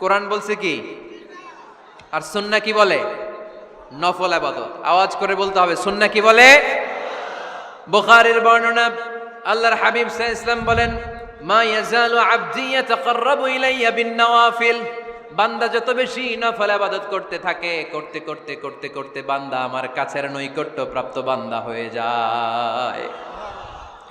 কোরআন বলছে কি? আর সুন্না কি বলে? নফল আবাদত। আওয়াজ করে বলতে হবে, সুন্না কি বলে? বুখারীর বর্ণনা, আল্লাহর হাবিব ইসলাম বলেন, মা ইয়াজালু আবদি ইয়াতাকাররাবু ইলাইয়া বিন নওয়াফিল বান্দা যত বেশি নফল আবাদত করতে থাকে, করতে করতে করতে করতে বান্দা আমার কাছের নৈকট্য প্রাপ্ত বান্দা হয়ে যায়।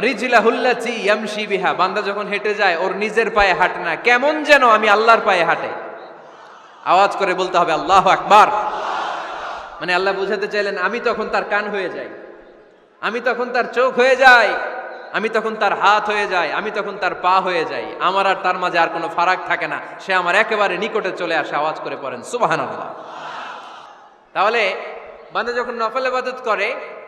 রিজলাহুল্লাতি ইয়ামশি বিহা। বান্দা যখন হেঁটে যায়, ওর নিজের পায়ে হাঁটে না। কেমন যেন আমি আল্লাহর পায়ে হাঁটে। আওয়াজ করে বলতে হবে, আল্লাহ আকবার। মানে আল্লাহ বুঝাতে চাইলেন, আমি তখন তার কান হয়ে যাই। আমি তখন তার চোখ হয়ে যাই। আমি তখন তার হাত হয়ে যাই। আমি তখন তার পা হয়ে যাই। আমার আর তার মাঝে আর কোনো ফারাক থাকে না। সে আমার একেবারে নিকটে চলে আসে, আওয়াজ করে পড়েন। সুবাহান তাহলে বান্দা যখন নফল ইবাদত করে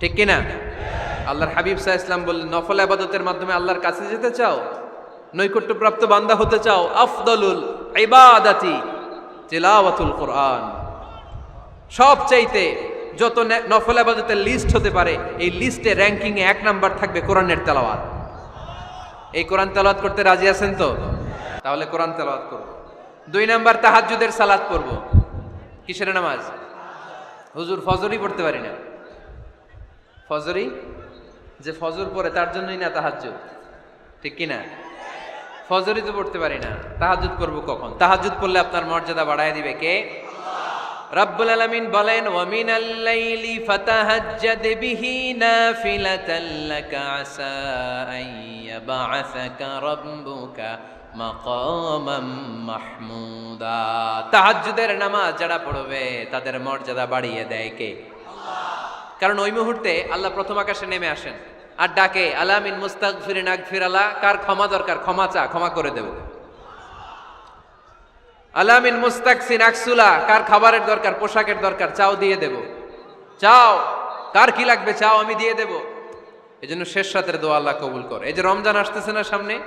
ঠিক কিনা? আল্লাহর হাবিব সাহা ইসলাম বললেন, নফল আবাদতের মাধ্যমে আল্লাহর কাছে যেতে চাও? নৈকট্যপ্রাপ্ত বান্দা হতে চাও? আফদলুল ইবাদাতি তিলাওয়াতুল কোরআন। সব চাইতে যত নফল আবাদতের লিস্ট হতে পারে, এই লিস্টে র্যাঙ্কিং এ এক নাম্বার থাকবে কোরআনের তেলাওয়াত। এই কোরআন তেলাওয়াত করতে রাজি আছেন তো? তাহলে কোরআন তেলাওয়াত করব। দুই নাম্বার তাহাজ্জুদের সালাত পড়ব। কিসের নামাজ? হুজুর ফজরই পড়তে পারি না। ফজরই? যে ফজর পড়ে, তার জন্যই না তাহাজ্জুদ? ঠিক কি না ফজরই তো পড়তে পারি না। তাহাজ্জুদ করব কখন? তাহাজ্জুদ পড়লে আপনার মর্যাদা বাড়ায় দিবে কে? রব্বুল আলামিন বলেন ওয়ামিন আল্লাইলি ফাতাহাজ্জাদ বিহি নাফিলাতান লাকা আসা আন ইয়াবআসাকা রাব্বুকা মাকামাম মাহমুদা। তাহাজ্জুদের নামাজ যারা পড়বে, তাদের মর্যাদা বাড়িয়ে দেয় কে? কারণ ওই মুহূর্তে আল্লাহ প্রথম আকাশে নেমে আসেন। আর ডাকে, আলামিন মুস্তাক ফিরিন আকফির আলা। কার ক্ষমা দরকার? ক্ষমা চা, ক্ষমা করে দেব। আলামিন মুস্তাকসিন আকসুলা কার খাবারের দরকার? পোশাকের দরকার? চাও, দিয়ে দেব। চাও। কার কি লাগবে? চাও, আমি দিয়ে দেব। এই জন্য শেষ রাতের দোয়া আল্লাহ কবুল কর। এই যে রমজান আসতেছে না সামনে?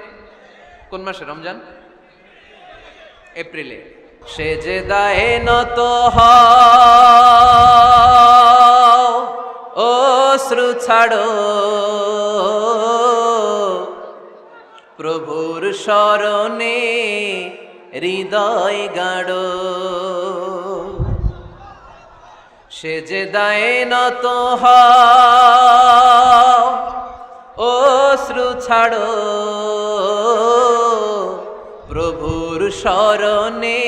কোন মাসে রমজান? এপ্রিলে। সে যে দায়ে নত হও অশ্রু ছাড়ো। প্রভুর স্মরণে হৃদয় গাড়ো সে যে দায়ে নত হও ছাড়ো। প্রভুর স্মরণে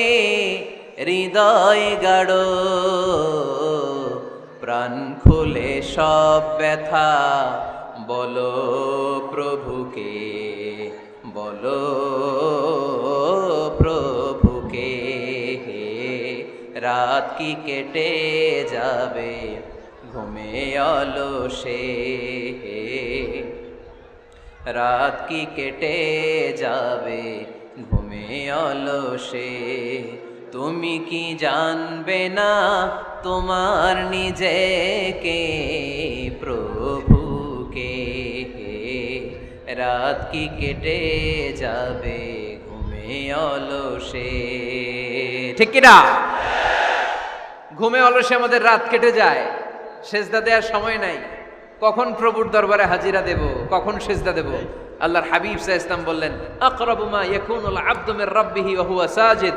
হৃদয় গাড়ো প্রাণ খুলে সব ব্যথা। বলো প্রভুকে বলো প্রভুকে, হে রাত কি কেটে যাবে? ঘুমে অলসে রাত কি কেটে যাবে? ঘুমে অলসে তুমি কি জানবে না তোমার নিজেকে, প্রভুকে? রাত কি কেটে যাবে, ঘুমে অলসে? ঠিক কিনা? ঘুমে অলসে আমাদের রাত কেটে যায়, সেজদা দেওয়ার সময় নাই। কখন প্রভুর দরবারে হাজিরা দেব, কখন সেজদা দেব? আল্লাহর হাবিব সাহ ইসলাম বললেন, আকরাবু মা ইয়াকুনুল আবদু মির রাব্বিহি ওয়া হুয়া সাজিদ।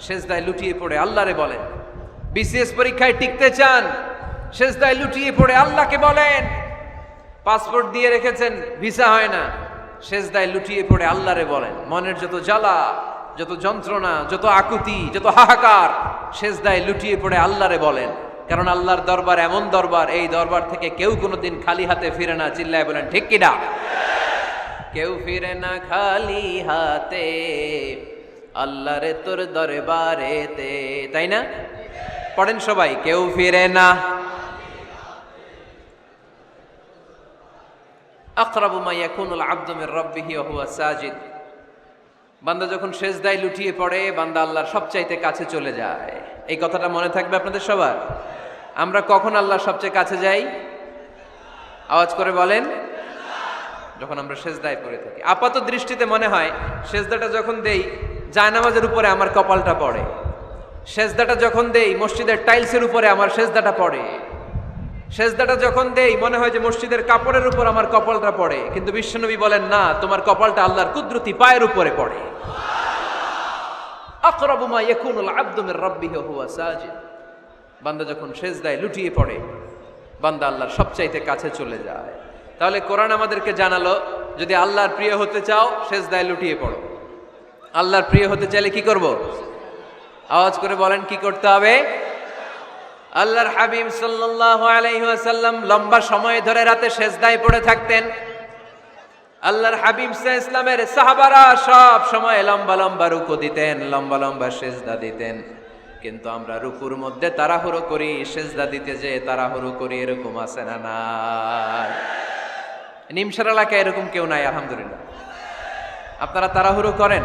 সেজদায় লুটিয়ে পড়ে, আল্লাহরে বলেন। বিসিএস পরীক্ষায় টিকতে চান, সেজদায় লুটিয়ে পড়ে, আল্লাহকে বলেন। পাসপোর্ট দিয়ে রেখেছেন, ভিসা হয় না। সেজদায় লুটিয়ে পড়ে, আল্লাহরে বলেন। মনের যত জ্বালা, যত যন্ত্রণা, যত আকুতি, যত হাহাকার, সেজদায় লুটিয়ে পড়ে, আল্লাহরে বলেন। কারণ আল্লাহর দরবার এমন দরবার, এই দরবার থেকে কেউ কোনোদিন খালি হাতে ফিরে না। চিল্লায় বলেন, ঠিক কিনা? কেউ ফিরে না খালি হাতে। আল্লাহরে তোর দরবারেতে, তাই না? পড়েন সবাই, কেউ ফিরে না। আকরাবু মা ইয়াকুনুল আবদু মির রাব্বিহি হুয়া সাজিদ। বান্দা যখন সেজদায় লুটিয়ে পড়ে, বান্দা আল্লাহর সবচাইতে কাছে চলে যায়। এই কথাটা মনে থাকবে আপনাদের সবার? আমরা কখন আল্লাহর সবচেয়ে কাছে যাই? আওয়াজ করে বলেন। যখন আমরা সেজদায় পড়ে থাকি। আপাত দৃষ্টিতে মনে হয়, সেজদাটা যখন দেই জায়নামাজের উপরে আমার কপালটা পড়ে। সেজদাটা যখন দেই, মসজিদের টাইলসের উপরে আমার সেজদাটা পড়ে। সেজদাটা যখন দেই, মনে হয় যে মসজিদের কাপড়ের উপর আমার কপালটা পড়ে। কিন্তু বিশ্বনবী বলেন, না, তোমার কপালটা আল্লাহর কুদরতি পায়ের উপরে পড়ে। আকরাবু মা ইয়াকুনুল আবদু মির হুয়া সাজিদ। বান্দা যখন সেজদায় লুটিয়ে পড়ে, বান্দা আল্লাহর সবচাইতে কাছে চলে যায়। তাহলে কোরআন আমাদেরকে জানালো, যদি আল্লাহর প্রিয় হতে চাও, সেজদায় লুটিয়ে পড়ো। আল্লাহর প্রিয় হতে চাইলে কি করব? আওয়াজ করে বলেন, কি করতে হবে? আল্লাহর হাবিব ওয়াসাল্লাম লম্বা সময় ধরে রাতে সেজদায় পড়ে থাকতেন। আল্লাহর হাবিব সাহ ইসলামের সাহাবারা সব সময় লম্বা লম্বা রুকু দিতেন, লম্বা লম্বা সেজদা দিতেন। কিন্তু আমরা রুকুর মধ্যে তাড়াহুড়ো করি, সেজদা দিতে যে তাড়াহুড়ো করি, এরকম আছে না নাই? নিমসার এলাকায় এরকম কেউ নাই, আলহামদুলিল্লাহ। আপনারা তাড়াহুড়ো করেন?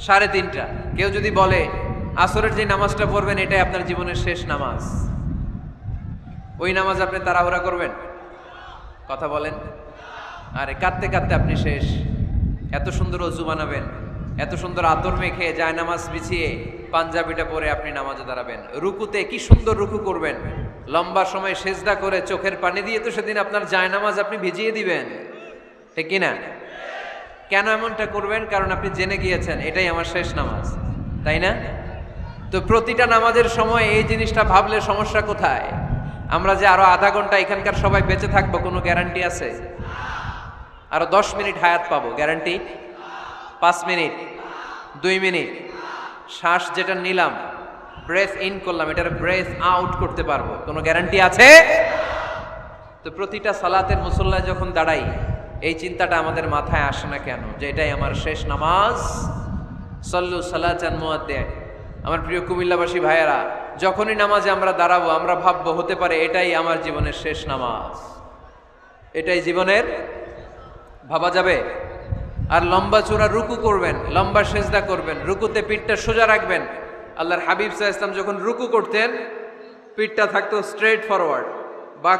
সাড়ে তিনটা। কেউ যদি বলে, আসরের যে নামাজটা পড়বেন, এটাই আপনার জীবনের শেষ নামাজ। ওই নামাজ আপনি তাড়াহুড়া করবেন? কথা বলেন। আরে, কাঁদতে কাঁদতে আপনি শেষ। এত সুন্দর অজু বানাবেন এত সুন্দর আতর মেখে যায় নামাজ বিছিয়ে পাঞ্জাবিটা পরে আপনি নামাজে দাঁড়াবেন। রুকুতে কি সুন্দর রুকু করবেন। লম্বা সময় সেজদা করে চোখের পানি দিয়ে তো সেদিন আপনার জায়নামাজ আপনি ভিজিয়ে দিবেন। ঠিক কিনা? কেন এমনটা করবেন? কারণ আপনি জেনে গিয়েছেন, এটাই আমার শেষ নামাজ, তাই না? তো প্রতিটা নামাজের সময় এই জিনিসটা ভাবলে সমস্যা কোথায়? আমরা যে আরও আধা ঘণ্টা এখানকার সবাই বেঁচে থাকব, কোনো গ্যারান্টি আছে? আরও দশ মিনিট হায়াত পাবো, গ্যারান্টি? পাঁচ মিনিট, দুই মিনিট, শ্বাস যেটা নিলাম ব্রেথ ইন করলাম, এটার ব্রেথ আউট করতে পারব, কোনো গ্যারান্টি আছে? তো প্রতিটা সালাতের মুসল্লায় যখন দাঁড়াই এই চিন্তাটা আমাদের মাথায় আসে না কেন? যে এটাই আমার শেষ নামাজ। সল্লু সালাচান মুয়াদ্দে আমার প্রিয় কুমিল্লাবাসী ভাইয়েরা, যখনই নামাজে আমরা দাঁড়াবো, আমরা ভাববো, হতে পারে এটাই আমার জীবনের শেষ নামাজ। এটাই জীবনের, ভাবা যাবে? আর লম্বা চূড়া রুকু করবেন, লম্বা সেজদা করবেন, রুকুতে পিঠটা সোজা রাখবেন। আল্লাহর হাবিব সাহা ইসলাম যখন রুকু করতেন, পিঠটা থাকতো স্ট্রেট ফরওয়ার্ড বা